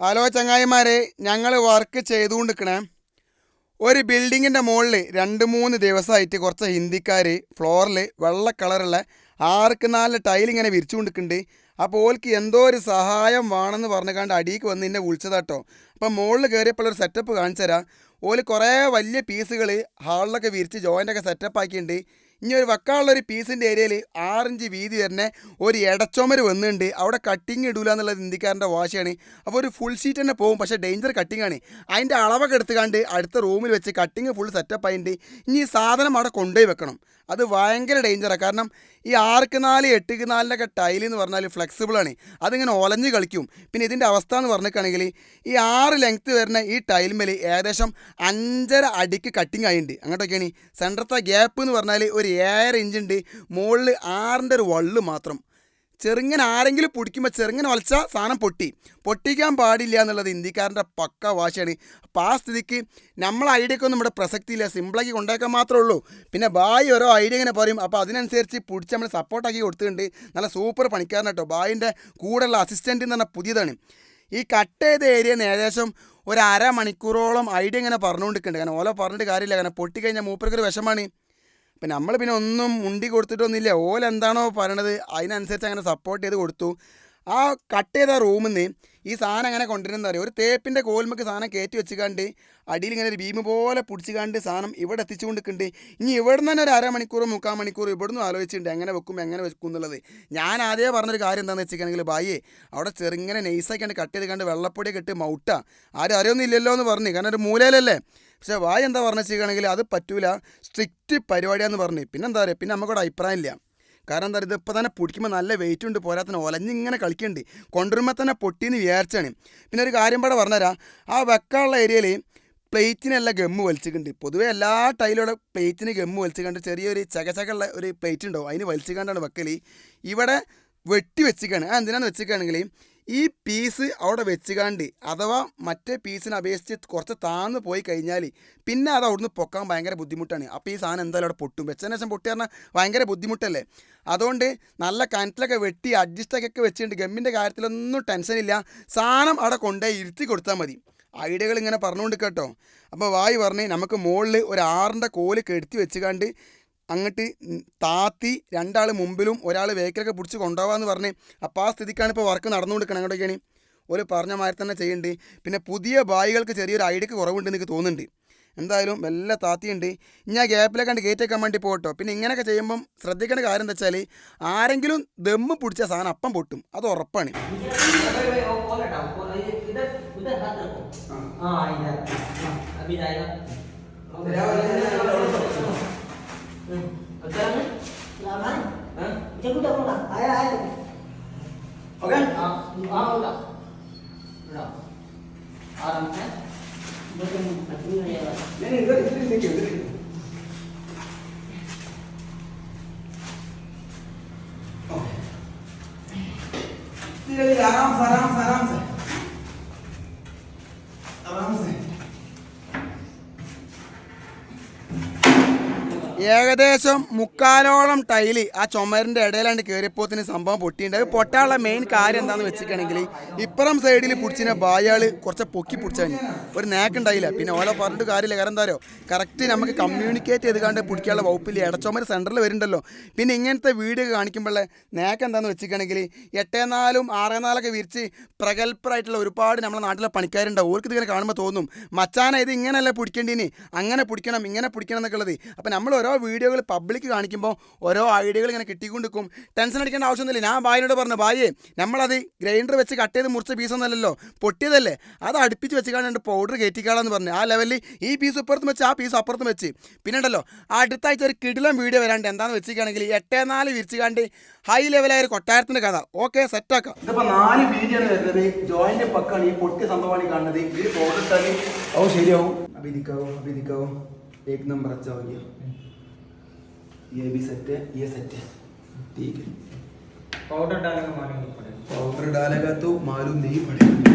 Hello ചങ്ങായിമാരെ ഞങ്ങൾ work ചെയ്തുകൊണ്ടിരിക്കണേ. ഒരു ബിൽഡിങ്ങിന്റെ മുകളിൽ രണ്ട് മൂന്ന് ദിവസമായിട്ട് കുറച്ച് ഹിന്ദിക്കാർ ഫ്ലോറിൽ വെള്ള കളറുള്ള ആർക്ക് നാല് ടൈലിങ്ങനെ വിരിച്ചു കൊണ്ടിരിക്കുന്നുണ്ട് അപ്പോൾ ഓൽക്ക് എന്തോ ഒരു സഹായം വേണമെന്ന് പറഞ്ഞുകൊണ്ട് അടിയിക്ക് വന്ന് എന്നെ വിളിച്ചതാട്ടോ അപ്പം മുകളിൽ കയറിയപ്പോൾ ഒരു സെറ്റപ്പ് കാണിച്ചു തരാം ഓൽ കുറേ വലിയ പീസുകൾ ഹാളിലൊക്കെ വിരിച്ച് ജോയിന്റൊക്കെ സെറ്റപ്പ് ആക്കിയിട്ടുണ്ട്. ഇനി ഒരു വക്കാനുള്ള ഒരു പീസിന്റെ ഏരിയയിൽ ആറിഞ്ച് വീതി വരുന്ന ഒരു ഇടച്ചോമര് വന്നിട്ടുണ്ട്. അവിടെ കട്ടിങ് ഇടൂല എന്നുള്ളത് ഇന്ത്യക്കാരന്റെ വാശിയാണ്. അപ്പോൾ ഒരു ഫുൾ ഷീറ്റ് തന്നെ പോകും. പക്ഷേ ഡേഞ്ചർ കട്ടിങ് ആണ്. അതിന്റെ അളവൊക്കെ എടുത്തുകൊണ്ട് അടുത്ത റൂമിൽ വെച്ച് കട്ടിങ് ഫുൾ സെറ്റപ്പ് ആയിട്ടുണ്ട്. ഇനി ഈ സാധനം അവിടെ കൊണ്ടുപോയി വെക്കണം. അത് ഭയങ്കര ഡേഞ്ചറാണ് കാരണം ഈ ആർക്ക് നാല് എട്ടുക്ക് നാലിനൊക്കെ ടൈൽ എന്ന് പറഞ്ഞാൽ ഫ്ലെക്സിബിളാണ് അതിങ്ങനെ ഒലഞ്ഞ് കളിക്കും. പിന്നെ ഇതിന്റെ അവസ്ഥ എന്ന് പറഞ്ഞിട്ടാണെങ്കിൽ ഈ ആറ് ലെങ്ത്ത് വരുന്ന ഈ ടൈൽമേൽ ഏകദേശം അഞ്ചര അടിക്ക് കട്ടിങ് ആയിട്ടുണ്ട്. അങ്ങോട്ടൊക്കെയാണ്. സെന്ററത്തെ ഗ്യാപ്പ് എന്ന് പറഞ്ഞാൽ ഒരു ഏഴര ഇഞ്ചുണ്ട്. മുകളിൽ ആറിന്റെ ഒരു വള്ള് മാത്രം. ചെറുങ്ങനെ ആരെങ്കിലും പൊടിക്കുമ്പോൾ ചെറുങ്ങനെ വലച്ച സാധനം പൊട്ടി. പൊട്ടിക്കാൻ പാടില്ല എന്നുള്ളത് ഇന്ത്യക്കാരന്റെ പക്ക വാശിയാണ്. അപ്പോൾ ആ സ്ഥിതിക്ക് നമ്മളെ ഐഡിയക്കൊന്നും ഇവിടെ പ്രസക്തിയില്ല സിമ്പിളാക്കി കൊണ്ടാക്കാൻ മാത്രമേ ഉള്ളൂ. പിന്നെ ബായി ഓരോ ഐഡിയ ഇങ്ങനെ പറയും. അപ്പോൾ അതിനനുസരിച്ച് പിടിച്ച് നമ്മൾ സപ്പോർട്ടാക്കി കൊടുത്തിട്ടുണ്ട്. നല്ല സൂപ്പർ പണിക്കാരൻ കേട്ടോ ബായിന്റെ കൂടെയുള്ള അസിസ്റ്റന്റ് എന്ന് പറഞ്ഞാൽ പുതിയതാണ്. ഈ കട്ട് ചെയ്ത ഏരിയ ഏകദേശം ഒരു അര മണിക്കൂറോളം ഐഡിയ ഇങ്ങനെ പറഞ്ഞുകൊണ്ടിരിക്കുന്നുണ്ട്. കാരണം ഓല പറഞ്ഞിട്ട് കാര്യമില്ല. കാരണം പൊട്ടിക്കഴിഞ്ഞാൽ മൂപ്പർക്കൊരു വിഷമാണ്. പിന്നെ നമ്മൾ പിന്നെ ഒന്നും മുണ്ടി കൊടുത്തിട്ടൊന്നുമില്ല. ഓൽ എന്താണോ പറയണത് അതിനനുസരിച്ച് അങ്ങനെ സപ്പോർട്ട് ചെയ്ത് കൊടുത്തു. ആ കട്ട് ചെയ്ത റൂമിൽ നിന്ന് ഈ സാധനം അങ്ങനെ കൊണ്ടുവരുന്ന അറിയാം? ഒരു തേപ്പിന്റെ കോൽമക്ക് സാധനം കയറ്റി വെച്ചുകാണ്ട് അടിയിൽ ഇങ്ങനെ ഒരു ഭീമ പോലെ പിടിച്ചുകാണ്ട് സാധനം ഇവിടെ എത്തിച്ചുകൊണ്ടിരിക്കുന്നുണ്ട്. ഇനി ഇവിടെ നിന്ന് തന്നെ ഒരു അരമണിക്കൂർ മുക്കാൽ മണിക്കൂർ ഇവിടെ നിന്ന് ആലോചിച്ചിട്ടുണ്ട്. എങ്ങനെ വെക്കും എങ്ങനെ വെക്കും എന്നുള്ളത്. ഞാൻ ആദ്യമേ പറഞ്ഞൊരു കാര്യം എന്താണെന്ന് വെച്ചിട്ടുണ്ടെങ്കിൽ ബായി അവിടെ ചെറുങ്ങനെ നൈസാക്കിയാണ് കട്ട് ചെയ്ത് കണ്ട് വെള്ളപ്പൊടിയൊക്കെ ഇട്ട് മൗട്ട. ആരും അറിയൊന്നും ഇല്ലല്ലോ എന്ന് പറഞ്ഞു. കാരണം ഒരു മൂലയിലല്ലേ? പക്ഷേ വായ എന്താ പറഞ്ഞു വെച്ചിരിക്കുകയാണെങ്കിൽ അത് പറ്റൂല. സ്ട്രിക്റ്റ് പരിപാടിയാന്ന് പറഞ്ഞു. പിന്നെ എന്താ പറയുക? പിന്നെ നമുക്കവിടെ അഭിപ്രായം ഇല്ല. കാരണം എന്താ പറയുക? ഇതിപ്പോൾ തന്നെ പൊടിക്കുമ്പോൾ നല്ല വെയിറ്റ് ഉണ്ട് പോരാത്തന്നെ ഒലഞ്ഞിങ്ങനെ കളിക്കുന്നുണ്ട്. കൊണ്ടുവരുമ്പോൾ തന്നെ പൊട്ടിയെന്ന് വിചാരിച്ചാണ്. പിന്നെ ഒരു കാര്യം പാടെ പറഞ്ഞുതരാം. ആ വെക്കാനുള്ള ഏരിയയിൽ പ്ലേറ്റിനെല്ലാം ഗമ്മ് വലിച്ചിട്ടുണ്ട്. പൊതുവേ എല്ലാ ടൈലോടെ പ്ലേറ്റിന് ഗമ്മ് വലിച്ചിട്ടുണ്ട്. ചെറിയൊരു ചകചകുള്ള ഒരു പ്ലേറ്റ് ഉണ്ടാവും. അതിന് വലിച്ചുകൊണ്ടാണ് വെക്കൽ ഇവിടെ വെട്ടി വെച്ചിക്കാണ് ആ എന്തിനാന്ന് വെച്ചിക്കാണെങ്കിൽ ഈ പീസ് അവിടെ വെച്ചുകാണ്ട് അഥവാ മറ്റേ പീസിനെ അപേക്ഷിച്ച് കുറച്ച് താന്ന് പോയി കഴിഞ്ഞാൽ പിന്നെ അത് അവിടുന്ന് പൊക്കാൻ ഭയങ്കര ബുദ്ധിമുട്ടാണ്. അപ്പോൾ ഈ സാധനം എന്തായാലും അവിടെ പൊട്ടും. വെച്ചതിന് ശേഷം പൊട്ടി പറഞ്ഞാൽ ഭയങ്കര ബുദ്ധിമുട്ടല്ലേ? അതുകൊണ്ട് നല്ല കനത്തിലൊക്കെ വെട്ടി അഡ്ജസ്റ്റൊക്കെ വെച്ചിട്ടുണ്ട്. ഗമ്മിന്റെ കാര്യത്തിലൊന്നും ടെൻഷനില്ല സാധനം അവിടെ കൊണ്ടുപോയി ഇരുത്തി കൊടുത്താൽ മതി. ഐഡിയകൾ ഇങ്ങനെ പറഞ്ഞുകൊണ്ട് കേട്ടോ. അപ്പോൾ വായി പറഞ്ഞ് നമുക്ക് മുകളിൽ ഒരു ആറിന്റെ കോൽ കെടുത്തി വെച്ചുകാണ്ട് അങ്ങോട്ട് താത്തി രണ്ടാൾ മുമ്പിലും ഒരാൾ വേക്കിലൊക്കെ പിടിച്ച് കൊണ്ടുപോകാമെന്ന് പറഞ്ഞ് അപ്പോൾ ആ സ്ഥിതിക്കാണ് ഇപ്പോൾ വർക്ക് നടന്നുകൊണ്ടിരിക്കണം അങ്ങോട്ടൊക്കെയാണ് ഒരു പറഞ്ഞ മാതിരി തന്നെ ചെയ്യുന്നുണ്ട് പിന്നെ പുതിയ ബായികൾക്ക് ചെറിയൊരു ഐഡിയക്ക് കുറവുണ്ട് എനിക്ക് തോന്നുന്നുണ്ട്. എന്തായാലും വല്ല താത്തിയുണ്ട്. ഇനി ആ ഗ്യാപ്പിലേക്ക് കണ്ട് കയറ്റേക്കാൻ വേണ്ടി പോകട്ടോ. പിന്നെ ഇങ്ങനെയൊക്കെ ചെയ്യുമ്പം ശ്രദ്ധിക്കേണ്ട കാര്യം എന്താ വെച്ചാൽ ആരെങ്കിലും ദമ്മ് പിടിച്ച സാധനം അപ്പം പൊട്ടും. അത് ഉറപ്പാണ്. ആ ఓకేనా లామా చెప్పుతా ఉండా ఆయా ఆయా ఓకే ఆ ఉండా ఉండా ఆరామ్ సే నేను ఇద్దరు ఇద్దరు నీకు ఎదురు ఆరామ్ సరామ్ సరామ్ సార్ ഏകദേശം മുക്കാലോളം ടൈൽ ആ ചുമരിന്റെ ഇടയിലാണ്ട് കയറിയപ്പോത്തിന് സംഭവം പൊട്ടിയിട്ടുണ്ട്. അത് പൊട്ടാനുള്ള മെയിൻ കാര്യം എന്താണെന്ന് വെച്ചിട്ടുണ്ടെങ്കിൽ ഇപ്പുറം സൈഡിൽ പിടിച്ചിനെ ബായാൾ കുറച്ച് പൊക്കി പിടിച്ചാൽ ഒരു നേക്കുണ്ടായില്ല പിന്നെ ഓരോ പറഞ്ഞിട്ട് കാര്യമില്ല. കാരണം എന്താ പറയുക കറക്റ്റ് നമുക്ക് കമ്മ്യൂണിക്കേറ്റ് ചെയ്ത് കണ്ട് പിടിക്കാനുള്ള വകുപ്പില്ല. ഇടച്ചുമര് സെന്ററിൽ വരുന്നുണ്ടല്ലോ. പിന്നെ ഇങ്ങനത്തെ വീഡിയോ കാണിക്കുമ്പോഴേ നേക്ക് എന്താണെന്ന് വെച്ചിട്ടുണ്ടെങ്കിൽ എട്ടേ നാലും ആറേ നാലൊക്കെ വിരിച്ച് പ്രഗത്ഭരായിട്ടുള്ള ഒരുപാട് നമ്മുടെ നാട്ടിലെ പണിക്കാരുണ്ടാവും. ഓർക്ക് ഇതിങ്ങനെ കാണുമ്പോൾ തോന്നും മച്ചാന ഇത് ഇങ്ങനെയല്ല പിടിക്കേണ്ടിനി? അങ്ങനെ പിടിക്കണം ഇങ്ങനെ പിടിക്കണം എന്നൊക്കെ ഉള്ളത്. അപ്പം നമ്മൾ ഓരോ വീഡിയോകൾ പബ്ലിക് കാണിക്കുമ്പോൾ ഓരോ ഐഡിയകൾ ഇങ്ങനെ കിട്ടിക്കൊണ്ടിരിക്കും ടെൻഷൻ അടിക്കേണ്ട ആവശ്യമൊന്നുമില്ല ഞാൻ ബായിനോട് പറഞ്ഞു ബായേ നമ്മളത് ഗ്രൈൻഡർ വെച്ച് കട്ട് ചെയ്ത് മുറിച്ച പീസൊന്നുമല്ലല്ലോ പൊട്ടിയതല്ലേ അത് അടുപ്പിച്ച് വെച്ച് കാണാണ്ട് പൗഡർ കയറ്റിക്കാളെന്ന് പറഞ്ഞു ആ ലെവലിൽ ഈ പീസ് ഇപ്പുറത്തും വെച്ച് ആ പീസ് അപ്പുറത്തും വെച്ച് പിന്നെ ഉണ്ടല്ലോ അടുത്ത ആഴ്ച ഒരു കിടിലം വീഡിയോ വരാണ്ട് എന്താണെന്ന് വെച്ചിരിക്കുകയാണെങ്കിൽ എട്ടേ നാല് വിരിച്ചുകാണ്ട് ഹൈ ലെവലായ ഒരു കൊട്ടാരത്തിൻ്റെ കഥ ഓക്കെ സെറ്റാക്കാം ഇതിപ്പോൾ നാല് വീതിയാണ് വരുന്നത് ജോയിൻ്റെ പക്കാണ് ഈ പൊട്ടിയ സംഭവമാണ് ഈ കാണുന്നത് ഇതിൽ പൗഡർ ഇട്ടാൽ ഓ ശരിയാവും അഭിദിക്കാവോ അഭിദിക്കാവോ एक नंबर अच्छा हो गया ये भी सेट है ये सेट है ठीक है पाउडर डालेगा मालूम नहीं पड़ेगा। पाउडर डालेगा तो मालूम नहीं पड़ेगा।